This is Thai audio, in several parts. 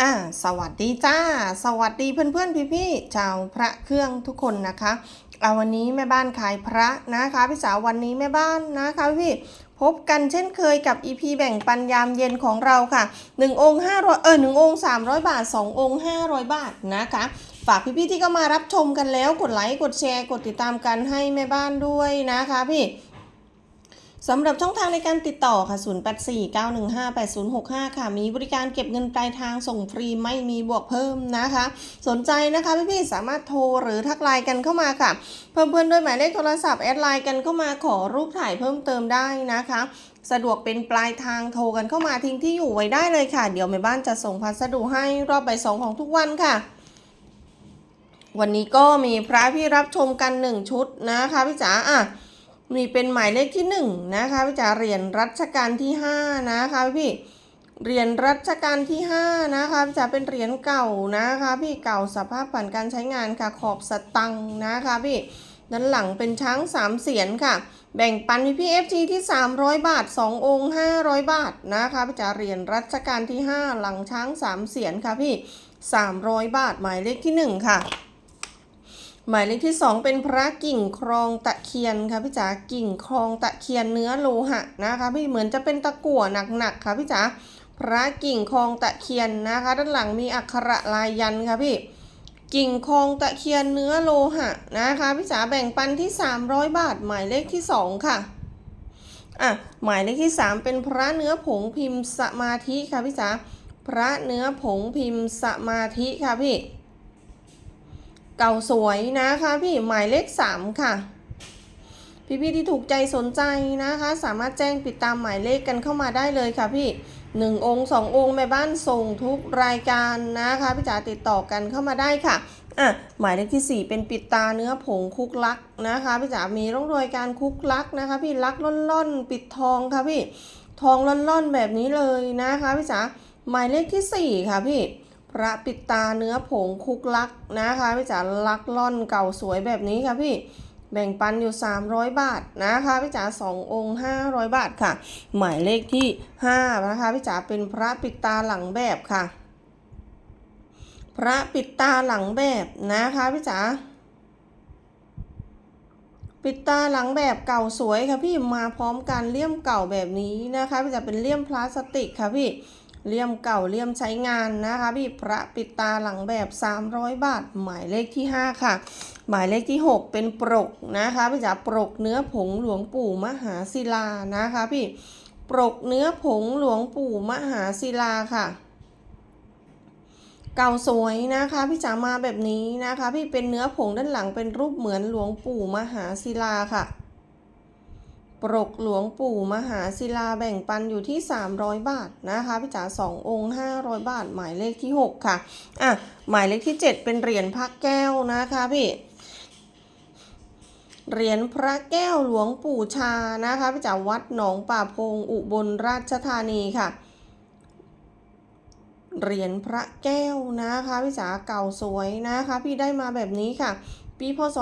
อ่าสวัสดีจ้า สวัสดีเพื่อนๆพี่ๆชาวพระเครื่องทุกคนนะคะเอาวันนี้แม่บ้านขายพระนะคะพี่สาววันนี้แม่บ้านนะคะพี่พบกันเช่นเคยกับ EP แบ่งปันยามเย็นของเราค่ะ 1 องค์500เออ1องค์ 300 บาท 2 องค์ 500 บาทนะคะ ฝากพี่ๆที่ก็มารับชมกันแล้วกดไลค์กดแชร์กดติดตามกันให้แม่บ้านด้วยนะคะพี่ สำหรับช่องทางในการติดต่อค่ะ 0849158065 ค่ะ มีบริการเก็บเงินปลายทางส่งฟรีไม่มีบวกเพิ่มนะคะ สนใจนะคะพี่ๆ สามารถโทรหรือทักไลน์กันเข้ามาค่ะ เพิ่มเพื่อนด้วยหมายเลขโทรศัพท์แอดไลน์กันเข้ามาขอรูปถ่ายเพิ่มเติมได้นะคะ สะดวกเป็นปลายทางโทรกันเข้ามาทิ้งที่อยู่ไว้ได้เลยค่ะ เดี๋ยวแม่บ้านจะส่งพัสดุให้รอบใบสองของทุกวันค่ะวันนี้ก็มีพระพี่รับชมกันหนึ่งชุดนะคะพี่จ๋าอะ มีเป็นหมายเลขที่หนึ่งนะคะพี่จ๋าเหรียญรัชกาลที่ห้านะคะพี่เหรียญรัชกาลที่ห้านะคะพี่จ๋าเป็นเหรียญเก่านะคะพี่เก่าสภาพผ่านการใช้งานค่ะขอบสตังค์นะคะพี่ด้านหลังเป็นช้างสามเสียนค่ะ แบ่งปันพี่พี่เอฟจีที่ 300 บาท 2 องค์ 500 บาทนะคะพี่จ๋าเหรียญรัชกาลที่ 5 หลังช้างสามเสียนค่ะพี่ 300 บาทหมายเลขที่หนึ่งค่ะหมายเลขที่ 2 เป็นพระกิ่งครองตะ คียนค่ะพี่จ๋ากิ่งครองตะเคียนเนื้อโลหะนะคะพี่เหมือนจะเป็นตะกั่วหนักๆค่ะพี่จ๋าพระกิ่งครองตะเคียนนะคะ ด้านหลังมีอักขระลายยันค่ะพี่กิ่งครองตะเคียนเนื้อโลหะนะคะพี่จ๋าแบ่งปันที่ 300 บาท หมายเลขที่ 2 ค่ะอะหมายเลขที่ 3 เป็นพระเนื้อผงพิมพ์สมาธิค่ะพี่จ๋าพระเนื้อผงพิมพ์สมาธิค่ะพี่ เก่าสวยนะคะพี่หมายเลข 3 ค่ะ พี่ๆที่ถูกใจสนใจนะคะ สามารถแจ้งติดตามหมายเลขกันเข้ามาได้เลยค่ะพี่หนึ่งองค์สององค์แม่บ้านส่งทุกรายการนะคะพี่จ๋าติดต่อกันเข้ามาได้ค่ะอะหมายเลขที่ 4 เป็นปิดตาเนื้อผงคุกลักนะคะพี่จ๋ามีร่องรอยการคุกลักนะคะ พี่ลักล่อนๆ ปิดทองค่ะพี่ทองล่อนๆแบบนี้เลยนะคะพี่จ๋าหมายเลขที่ 4 ค่ะพี่พระปิดตาเนื้อผงคุกลักนะคะพี่จ๋าลักล่อนเก่าสวยแบบนี้ค่ะพี่ แบ่งปันอยู่ 300 บาทนะคะพี่จ๋า2องค์ 500 บาทค่ะ หมายเลขที่5นะคะพี่จ๋าเป็นพระปิดตาหลังแบบค่ะ พระปิดตาหลังแบบนะคะพี่จ๋าปิดตาหลังแบบเก่าสวยค่ะพี่มาพร้อมกันเลี่ยมเก่าแบบนี้นะคะพี่จ๋าเป็นเลี่ยมพลาสติกค่ะพี่ เลี่ยมเก่าเลี่ยมใช้งานนะคะพี่พระปิดตาหลังแบบ 300 บาท หมายเลขที่ 5 ค่ะ หมายเลขที่ 6 เป็นปรกนะคะพี่จ๋าปรกเนื้อผงหลวงปู่มหาศิลานะคะพี่ปรกเนื้อผงหลวงปู่มหาศิลาค่ะ เก่าสวยนะคะพี่จ๋ามาแบบนี้นะคะ พี่เป็นเนื้อผงด้านหลังเป็นรูปเหมือนหลวงปู่มหาศิลาค่ะ ปรกหลวงปู่มหาศิลาแบ่งปันอยู่ที่ 300 บาทนะคะพี่จ๋า2องค์ 500 บาท หมายเลขที่ 6 ค่ะอะหมายเลขที่ 7 เป็นเหรียญพระแก้วนะคะพี่เหรียญพระแก้วหลวงปู่ชานะคะพี่จ๋าวัดหนองป่าพงอุบลราชธานีค่ะเหรียญพระแก้วนะคะพี่จ๋าเก่าสวยนะคะ พี่ได้มาแบบนี้ค่ะ ปีพศ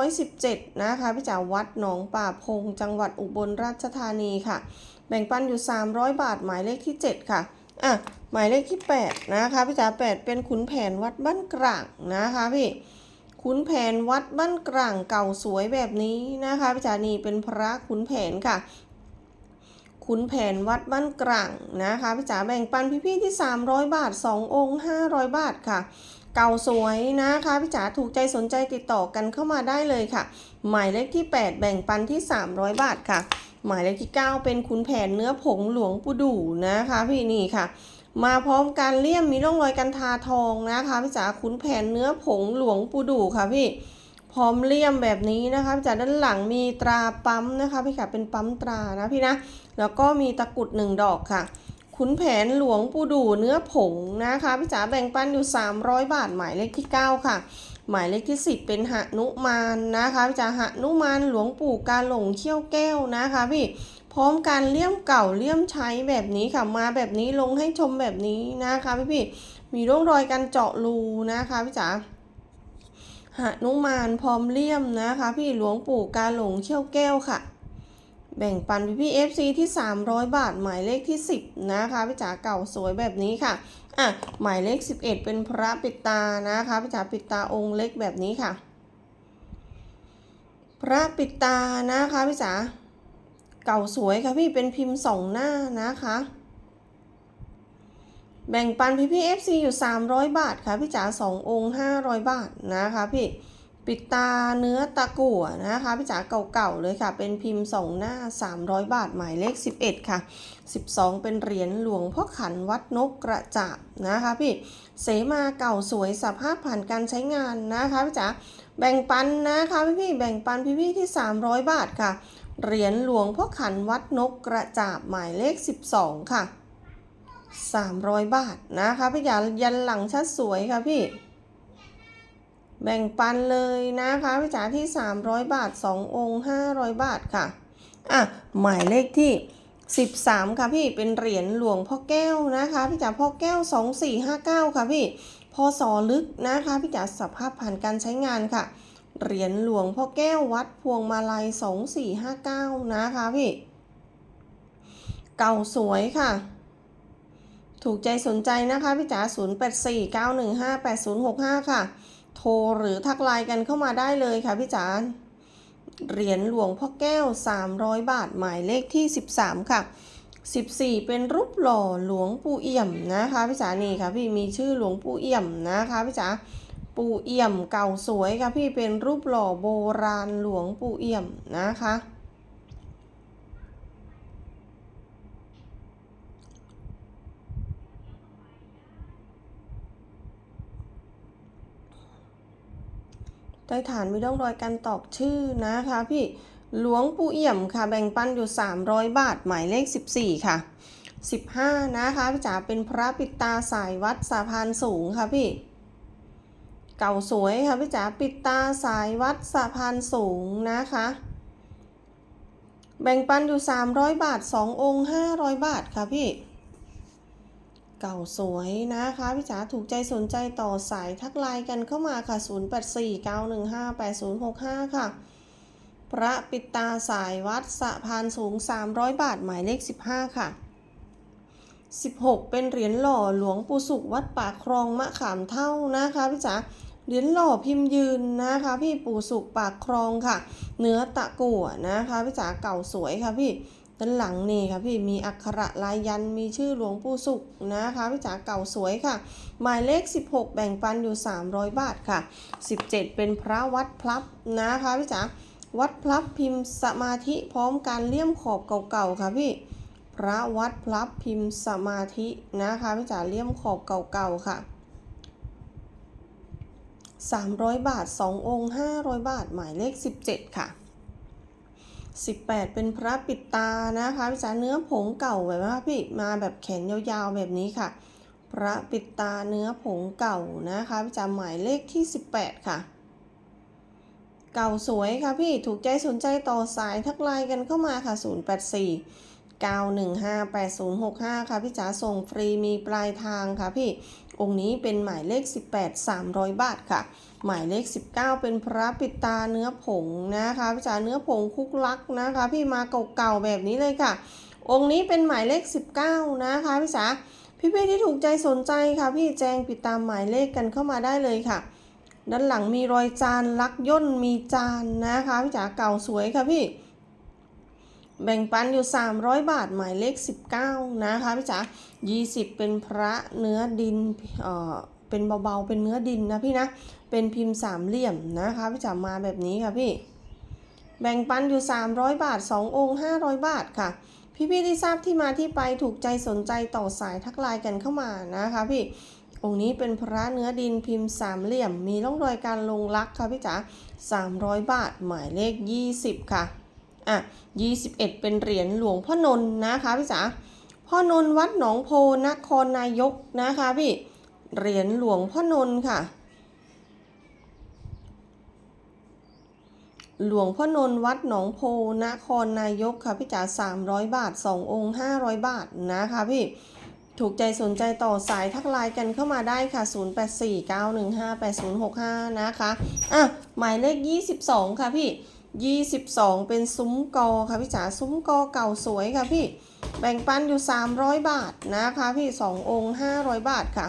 2517 นะคะพี่จ๋าวัดหนองป่าพง จังหวัดอุบลราชธานีค่ะ แบ่งปันอยู่ 300 บาท หมายเลขที่ 7 ค่ะ อะ หมายเลขที่ 8 นะคะพี่จ๋า8 เป็นขุนแผนวัดบ้านกลางนะคะพี่ขุนแผนวัดบ้านกลางเก่าสวยแบบนี้นะคะพี่จ๋านี่เป็นพระขุนแผนค่ะขุนแผนวัดบ้านกลางนะคะพี่จ๋าแบ่งปันพี่ๆที่ 300 บาท 2 องค์ 500 บาทค่ะ เก่าสวยนะคะพี่จ๋าถูกใจสนใจติดต่อกันเข้ามาได้เลยค่ะ หมายเลขที่ 8 แบ่งปันที่ 300 บาทค่ะ หมายเลขที่ 9 เป็นขุนแผนเนื้อผงหลวงปู่ดูนะคะพี่นี่ค่ะ มาพร้อมการเลี่ยมมีร่องรอยการทาทองนะคะพี่จ๋าขุนแผนเนื้อผงหลวงปู่ดูค่ะพี่พร้อมเลี่ยมแบบนี้นะคะพี่จ๋าด้านหลังมีตราปั๊มนะคะพี่ค่ะเป็นปั๊มตรานะพี่นะ แล้วก็มีตะกรุดหนึ่งดอกค่ะ ขุนแผนหลวงปู่ดูเนื้อผงนะคะพี่จ๋าแบ่งปันอยู่ 300 บาท หมายเลขที่ 9 ค่ะ หมายเลขที่ 10 เป็นหนุมานนะคะพี่จ๋าหนุมานหลวงปู่กาหลงเขี้ยวแก้วนะคะพี่พร้อมการเลี่ยมเก่าเลี่ยมใช้แบบนี้ค่ะมาแบบนี้ลงให้ชมแบบนี้นะคะพี่พี่ๆมีร่องรอยการเจาะรูนะคะพี่จ๋าหนุมานพร้อมเลี่ยมนะคะ พี่หลวงปู่กาหลงเขี้ยวแก้วค่ะ แบ่งปันพี่พี่ FC ที่ 300 บาท หมายเลขที่ 10 นะคะพี่จ๋าเก่าสวยแบบนี้ค่ะอะหมายเลข 11 เป็นพระปิดตานะคะพี่จ๋าปิดตาองค์เล็กแบบนี้ค่ะ พระปิดตานะคะพี่จ๋าเก่าสวยค่ะพี่เป็นพิมพ์สองหน้านะคะแบ่งปันพี่พี่ FC อยู่ 300 บาทค่ะพี่จ๋า2องค์500 บาทนะคะพี่ ปิดตาเนื้อตะกั่วนะคะพี่จ๋าเก่าๆเลยค่ะ เป็นพิมพ์สองหน้า 300 บาทหมายเลข 11 ค่ะ 12 เป็นเหรียญหลวงพ่อขันวัดนกกระจาบนะคะพี่เสมาเก่าสวยสภาพผ่านการใช้งานนะคะพี่จ๋าแบ่งปันนะคะพี่พี่ๆแบ่งปันพี่พี่ๆที่ 300 บาทค่ะ เหรียญหลวงพ่อขันวัดนกกระจาบหมายเลข 12 ค่ะ 300 บาทนะคะพี่จ๋ายันหลังชัดสวยค่ะพี่ แบ่งปันเลยนะคะพี่จ๋าที่ 300 บาท 2 องค์ 500 บาทค่ะ อะ หมายเลขที่ 13 ค่ะพี่เป็นเหรียญหลวงพ่อแก้วนะคะพี่จ๋าพ่อแก้ว 2459 ค่ะพี่พศลึกนะคะพี่จ๋าสภาพผ่านการใช้งานค่ะ เหรียญหลวงพ่อแก้ววัดพวงมาลัย 2459 นะคะพี่ เก่าสวยค่ะถูกใจสนใจนะคะพี่จ๋า0849158065ค่ะ รหรือทักไลน์กันเข้ามาได้เลยค่ะพี่จ๋าเหรียญหลวงพ่อแก้ว 300 บาทหมายเลขที่ 13 ค่ะ 14 เป็นรูปหล่อหลวงปู่เอี่ยมนะคะพี่จ๋านี่ค่ะพี่มีชื่อหลวงปู่เอี่ยมนะคะพี่จ๋าปู่เอี่ยมเก่าสวยค่ะพี่เป็นรูปหล่อโบราณหลวงปู่เอี่ยมนะคะ ใต้ฐานมีร่องรอยการตอกชื่อนะคะพี่หลวงปู่เอี่ยมค่ะแบ่งปันอยู่ 300 บาท หมายเลข 14 ค่ะ 15 นะคะพี่จ๋าเป็นพระปิดตาสายวัดสะพานสูงค่ะพี่ เก่าสวยค่ะพี่จ๋าปิดตาสายวัดสะพานสูงนะคะ แบ่งปันอยู่ 300 บาท 2 องค์ 500 บาทค่ะพี่ เก่าสวยนะคะพี่จ๋าถูกใจสนใจต่อสายทักไลน์กันเข้ามาค่ะ 0849158065 ค่ะ พระปิตาสายวัดสะพานสูง 300 บาท หมายเลข 15 ค่ะ 16 เป็นเหรียญหล่อหลวงปู่สุขวัดปากคลองมะขามเท่านะคะพี่จ๋าเหรียญหล่อพิมพ์ยืนนะคะ พี่ปู่สุขปากคลองค่ะ เนื้อตะกั่วนะคะพี่จ๋าเก่าสวยค่ะพี่ ด้านหลังนี่ค่ะพี่มีอักขระลายยันมีชื่อหลวงปู่สุขนะคะพี่จ๋าเก่าสวยค่ะ หมายเลข 16 แบ่งปันอยู่ 300 บาทค่ะ 17 เป็นพระวัดพลับนะคะพี่จ๋าวัดพลับพิมพ์สมาธิพร้อมการเลี่ยมขอบเก่าๆค่ะพี่พระวัดพลับพิมพ์สมาธินะคะพี่จ๋าเลี่ยมขอบเก่าๆค่ะ 300 บาท 2 องค์ 500 บาท หมายเลข 17 ค่ะ 18 เป็นพระปิดตานะคะพี่จ๋าเนื้อผงเก่าแบบว่าพี่มาแบบแขนยาวๆแบบนี้ค่ะ พระปิดตาเนื้อผงเก่านะคะพี่จ๋าหมายเลขที่ 18 ค่ะ เก่าสวยค่ะพี่ถูกใจสนใจต่อสายทักไลน์กันเข้ามาค่ะ 084 9158065 ค่ะพี่จ๋าส่งฟรีมีปลายทางค่ะพี่ องค์นี้เป็นหมายเลข 18 300 บาทค่ะ หมายเลข 19 เป็นพระปิดตาเนื้อผงนะคะพี่จ๋าเนื้อผงคุกลักนะคะ พี่มาเก่าๆแบบนี้เลยค่ะ องค์นี้เป็นหมายเลข 19 นะคะพี่จ๋าพี่พี่ๆที่ถูกใจสนใจค่ะพี่แจ้งปิดตามหมายเลขกันเข้ามาได้เลยค่ะ ด้านหลังมีรอยจานลักย่นมีจานนะคะพี่จ๋าเก่าสวยค่ะพี่ แบ่งปันอยู่ 300 บาทหมายเลข 19 นะคะพี่จ๋า20 เป็นพระเนื้อดินเอ่อเป็นเบาๆ เป็นเนื้อดินนะพี่นะ เป็นพิมพ์สามเหลี่ยมนะคะพี่จ๋ามาแบบนี้ค่ะพี่ แบ่งปันอยู่ 300 บาท 2 องค์ 500 บาทค่ะ พี่ๆที่ทราบที่มาที่ไปถูกใจสนใจต่อสายทักไลน์กันเข้ามานะคะพี่องค์นี้เป็นพระเนื้อดินพิมพ์สามเหลี่ยม มีร่องรอยการลงลักค่ะพี่จ๋า300 บาทหมายเลข 20 ค่ะ อะ21 เป็นเหรียญหลวงพ่อนนท์นะคะพี่จ๋าพ่อนนท์วัดหนองโพนครนายกนะคะพี่เหรียญหลวงพ่อนนท์ค่ะ หลวงพ่อนนท์วัดหนองโพนครนายกค่ะพี่จ๋า300 บาท 2 องค์ 500 บาทนะคะพี่ถูกใจสนใจต่อสายทักไลน์กันเข้ามาได้ค่ะ 0849158065 นะคะ อะ หมายเลข 22 ค่ะพี่ 22เป็นซุ้มกอค่ะพี่จ๋าซุ้มกอเก่าสวยค่ะพี่แบ่งปันอยู่ 300 บาทนะคะพี่2องค์ 500 บาทค่ะ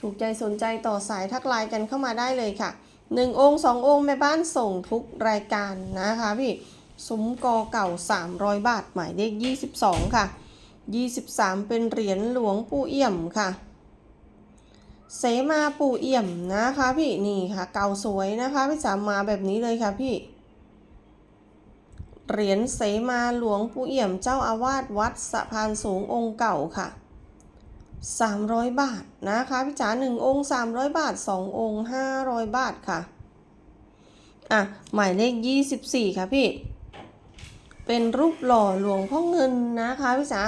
ถูกใจสนใจต่อสายทักไลน์กันเข้ามาได้เลยค่ะ 1 องค์ 2 องค์แม่บ้านส่งทุกรายการนะคะพี่ซุ้มกอเก่า 300 บาท หมายเลข22 ค่ะ 23 เป็นเหรียญหลวงปู่เอี่ยมค่ะ เสมาปู่เอี่ยมนะคะพี่นี่ค่ะเก่าสวยนะคะพี่จ๋ามาแบบนี้เลยค่ะพี่ เหรียญเสมาหลวงปู่เอี่ยมเจ้าอาวาสวัดสะพานสูงองค์เก่าค่ะ 300 บาทนะคะพี่จ๋า1องค์ 300 บาท 2 องค์ 500 บาทค่ะ อะ หมายเลข 24 ค่ะพี่ เป็นรูปหล่อหลวงพ่อเงินนะคะพี่จ๋า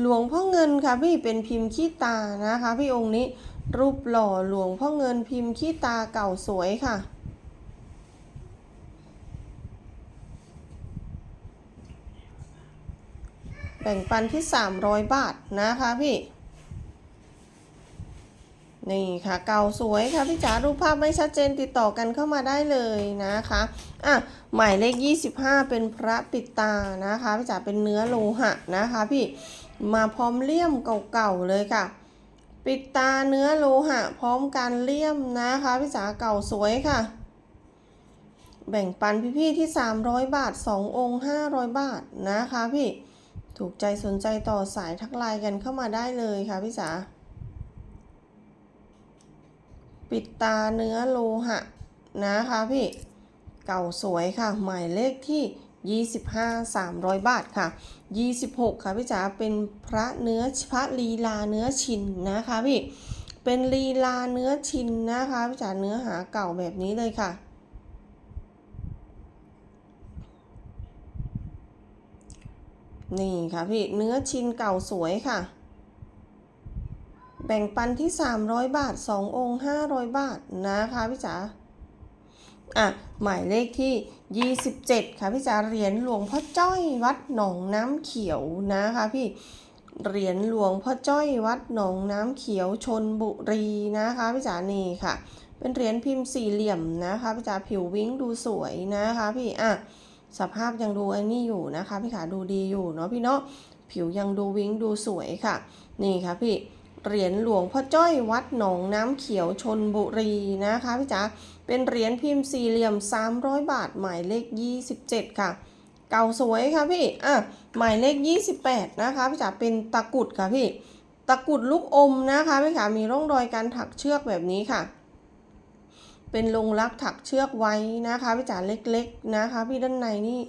หลวงพ่อเงินค่ะพี่เป็นพิมพ์ขี้ตานะคะ พี่องค์นี้รูปหล่อหลวงพ่อเงินพิมพ์ขี้ตาเก่าสวยค่ะ แบ่งปันที่ 300 บาทนะคะพี่ นี่ค่ะเก่าสวยค่ะพี่จ๋ารูปภาพไม่ชัดเจนติดต่อกันเข้ามาได้เลยนะคะอะหมายเลข 25 เป็นพระปิดตานะคะพี่จ๋าเป็นเนื้อโลหะนะคะพี่มาพร้อมเลี่ยมเก่าๆเลยค่ะ ปิดตาเนื้อโลหะ พร้อมการเลี่ยมนะคะพี่จ๋าเก่าสวยค่ะแบ่งปันพี่ๆที่ 300 บาท 2 องค์ 500 บาทนะคะพี่ ถูกใจสนใจต่อสายทักไลน์กันเข้ามาได้เลยค่ะพี่จ๋าปิดตาเนื้อโลหะนะคะพี่ เก่าสวยค่ะ หมายเลขที่ 25 300 บาทค่ะ 26 ค่ะพี่จ๋า เป็นพระเนื้อพระลีลาเนื้อชินนะคะพี่ เป็นลีลาเนื้อชินนะคะพี่จ๋า เนื้อหาเก่าแบบนี้เลยค่ะ นี่ค่ะพี่เนื้อชินเก่าสวยค่ะ แบ่งปันที่ 300 บาท 2 องค์ 500 บาทนะคะพี่จ๋าอะหมายเลขที่ 27 ค่ะพี่จ๋าเหรียญหลวงพ่อจ้อยวัดหนองน้ำเขียวนะคะพี่เหรียญหลวงพ่อจ้อยวัดหนองน้ำเขียวชนบุรีนะคะพี่จ๋านี่ค่ะ เป็นเหรียญพิมพ์สี่เหลี่ยมนะคะพี่จ๋าผิววิ้งดูสวยนะคะพี่อะ สภาพยังดูไอ้นี่อยู่นะคะพี่ขาดูดีอยู่เนาะพี่เนาะผิวยังดูวิ้งดูสวยค่ะ นี่ค่ะพี่เหรียญหลวงพ่อจ้อยวัดหนองน้ำเขียวชนบุรีนะคะพี่จ๋าเป็นเหรียญพิมพ์สี่เหลี่ยม 300 บาทหมายเลข 27 ค่ะ เก่าสวยค่ะพี่อะหมายเลข 28 นะคะพี่จ๋าเป็นตะกุดค่ะพี่ ตะกุดลูกอมนะคะพี่ขามีร่องรอยการถักเชือกแบบนี้ค่ะ เป็นลงรักถักเชือกไว้นะคะพี่จ๋าเล็กๆนะคะ พี่ด้านในนี่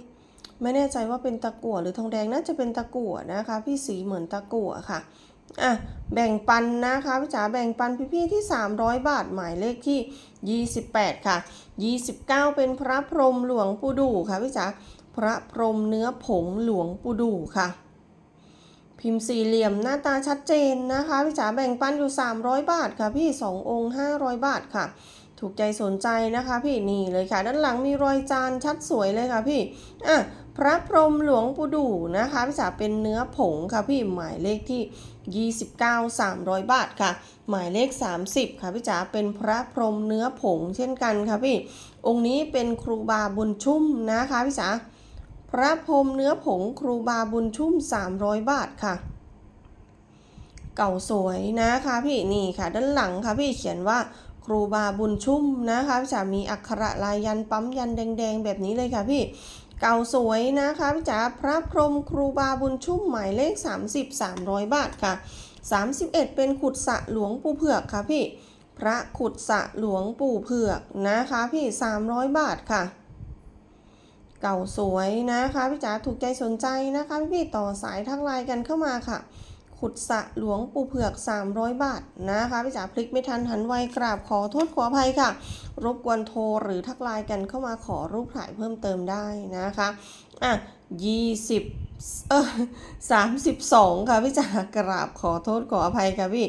ไม่แน่ใจว่าเป็นตะกั่วหรือทองแดงน่าจะเป็นตะกั่วนะคะ พี่สีเหมือนตะกั่วค่ะอะแบ่งปันนะคะพี่จ๋าแบ่งปันพี่ๆที่ 300 บาทหมายเลขที่ 28 ค่ะ 29 เป็นพระพรหมหลวงปู่ดูค่ะพี่จ๋าพระพรหมเนื้อผงหลวงปู่ดูค่ะ พิมพ์สี่เหลี่ยมหน้าตาชัดเจนนะคะพี่จ๋าแบ่งปันอยู่ 300 บาทค่ะพี่ 2 องค์ 500 บาทค่ะ ถูกใจสนใจนะคะพี่นี่เลยค่ะ ด้านหลังมีรอยจานชัดสวยเลยค่ะพี่อะพระพรหมหลวงปู่ดูนะคะพี่จ๋าเป็นเนื้อผงค่ะพี่หมายเลขที่ 29 300 บาทค่ะ หมายเลข 30 ค่ะพี่จ๋าเป็นพระพรหมเนื้อผงเช่นกันค่ะพี่ องค์นี้เป็นครูบาบุญชุ่มนะคะพี่จ๋าพระพรหมเนื้อผงครูบาบุญชุ่ม 300 บาทค่ะ เก่าสวยนะคะพี่นี่ค่ะ ด้านหลังค่ะพี่เขียนว่า ครูบาบุญชุ่มนะคะพี่จ๋ามีอักขระลายยันปั๊มยันแดง ๆ แบบนี้เลยค่ะพี่เก่าสวยนะคะพี่จ๋าพระพรหมครูบาบุญชุ่มหมายเลข 30 300 บาทค่ะ 31 เป็นขุดสะหลวงปู่เผือกค่ะพี่ พระขุดสะหลวงปู่เผือกนะคะพี่ 300 บาทค่ะ เก่าสวยนะคะพี่จ๋าถูกใจสนใจนะคะพี่พี่ๆต่อสายทักไลน์กันเข้ามาค่ะ ขุดสะหลวงปู่เผือก 300 บาทนะคะพี่จ๋าพลิกไม่ทันหันไวกราบขอโทษขออภัยค่ะ รบกวนโทรหรือทักไลน์กันเข้ามาขอรูปถ่ายเพิ่มเติมได้นะคะอะ20เออ32ค่ะพี่จ๋ากราบขอโทษขออภัยค่ะพี่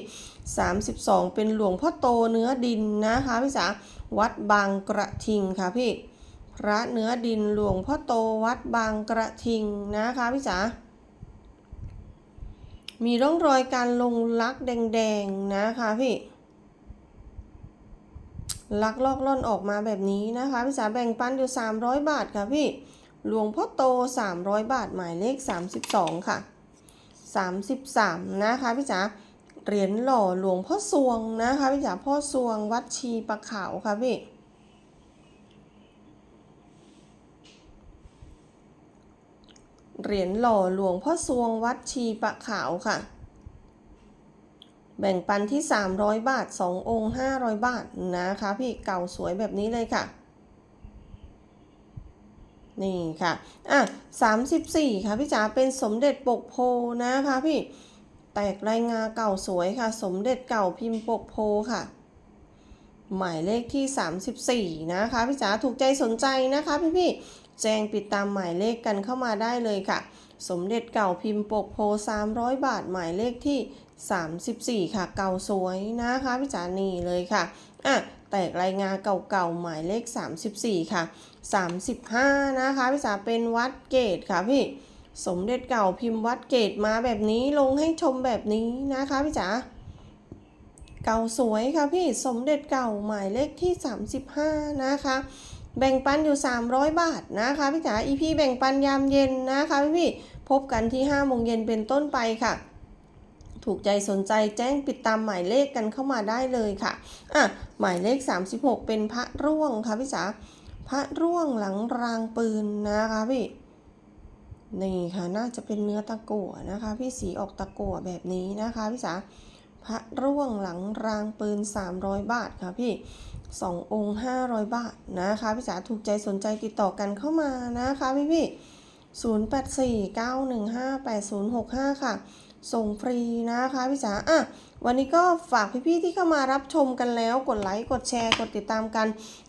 32เป็นหลวงพ่อโตเนื้อดินนะคะพี่จ๋าวัดบางกระทิงค่ะพี่พระเนื้อดินหลวงพ่อโตวัดบางกระทิงนะคะพี่จ๋า มีร่องรอยการลงลักแดงๆนะคะพี่ลักลอกล่อนออกมาแบบนี้นะคะพี่จ๋าแบ่งปันอยู่ 300 บาทค่ะพี่หลวงพ่อโต 300 บาทหมายเลข 32 ค่ะ 33 นะคะพี่จ๋าเหรียญหล่อหลวงพ่อสวงนะคะพี่จ๋าพ่อสวงวัดชีปะขาวค่ะพี่ เหรียญหล่อหลวงพ่อสวงวัดชีปะขาวค่ะ แบ่งปันที่ 300 บาท 2 องค์ 500 บาทนะคะ พี่เก่าสวยแบบนี้เลยค่ะ นี่ค่ะ อะ 34 ค่ะพี่จ๋าเป็นสมเด็จปกโพนะคะพี่ แตกรายงาเก่าสวยค่ะ สมเด็จเก่าพิมพ์ปกโพค่ะหมายเลขที่ 34 นะคะ พี่จ๋าถูกใจสนใจนะคะพี่พี่ แจ้งปิดตามหมายเลขกันเข้ามาได้เลยค่ะ สมเด็จเก่าพิมพ์ปกโพ 300 บาทหมายเลขที่ 34 ค่ะ เก่าสวยนะคะพี่จ๋านี่เลยค่ะอะแตกรายงาเก่าๆหมายเลข 34 ค่ะ 35 นะคะพี่จ๋าเป็นวัดเกตค่ะพี่สมเด็จเก่าพิมพ์วัดเกตมาแบบนี้ลงให้ชมแบบนี้นะคะพี่จ๋าเก่าสวยค่ะพี่สมเด็จเก่าหมายเลขที่ 35 นะคะ แบ่งปันอยู่ 300 บาทนะคะพี่จ๋า EP แบ่งปันยามเย็นนะคะพี่พี่พบกันที่5โมงเย็นเป็นต้นไปค่ะ ถูกใจสนใจแจ้งปิดตามหมายเลขกันเข้ามาได้เลยค่ะอะหมายเลข 36 เป็นพระร่วงค่ะพี่จ๋าพระร่วงหลังรางปืนนะคะพี่นี่ค่ะน่าจะเป็นเนื้อตะกั่วนะคะ พี่สีออกตะกั่วแบบนี้นะคะพี่จ๋า พระร่วงหลังรางปืน 300 บาทค่ะพี่2องค์500 บาทนะคะพี่จ๋าถูกใจสนใจติดต่อกันเข้ามานะคะพี่พี่0849158065 ค่ะ ส่งฟรีนะคะพี่จ๋าอะ วันนี้ก็ฝากพี่ๆที่เข้ามารับชมกันแล้ว กดไลค์กดแชร์ กดติดตามกัน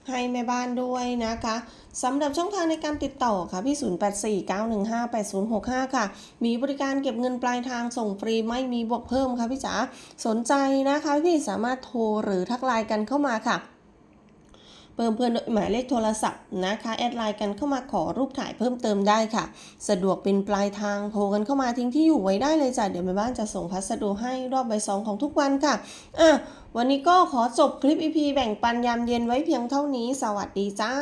ให้แม่บ้านด้วยนะคะสำหรับช่องทางในการติดต่อค่ะพี่ 0849158065 ค่ะ มีบริการเก็บเงินปลายทางส่งฟรีไม่มีบวกเพิ่มค่ะพี่จ๋าสนใจนะคะพี่สามารถโทรหรือทักไลน์กันเข้ามาค่ะ เพิ่มเพื่อนหมายเลขโทรศัพท์นะคะแอดไลน์กันเข้ามาขอรูปถ่ายเพิ่มเติมได้ค่ะ สะดวกเป็นปลายทางโทรกันเข้ามาทิ้งที่อยู่ไว้ได้เลยจ้ะเดี๋ยวแม่บ้านจะส่งพัสดุให้รอบใบสองของทุกวันค่ะอะวันนี้ก็ขอจบคลิปอีพีแบ่งปันยามเย็นไว้เพียงเท่านี้ สวัสดีจ้า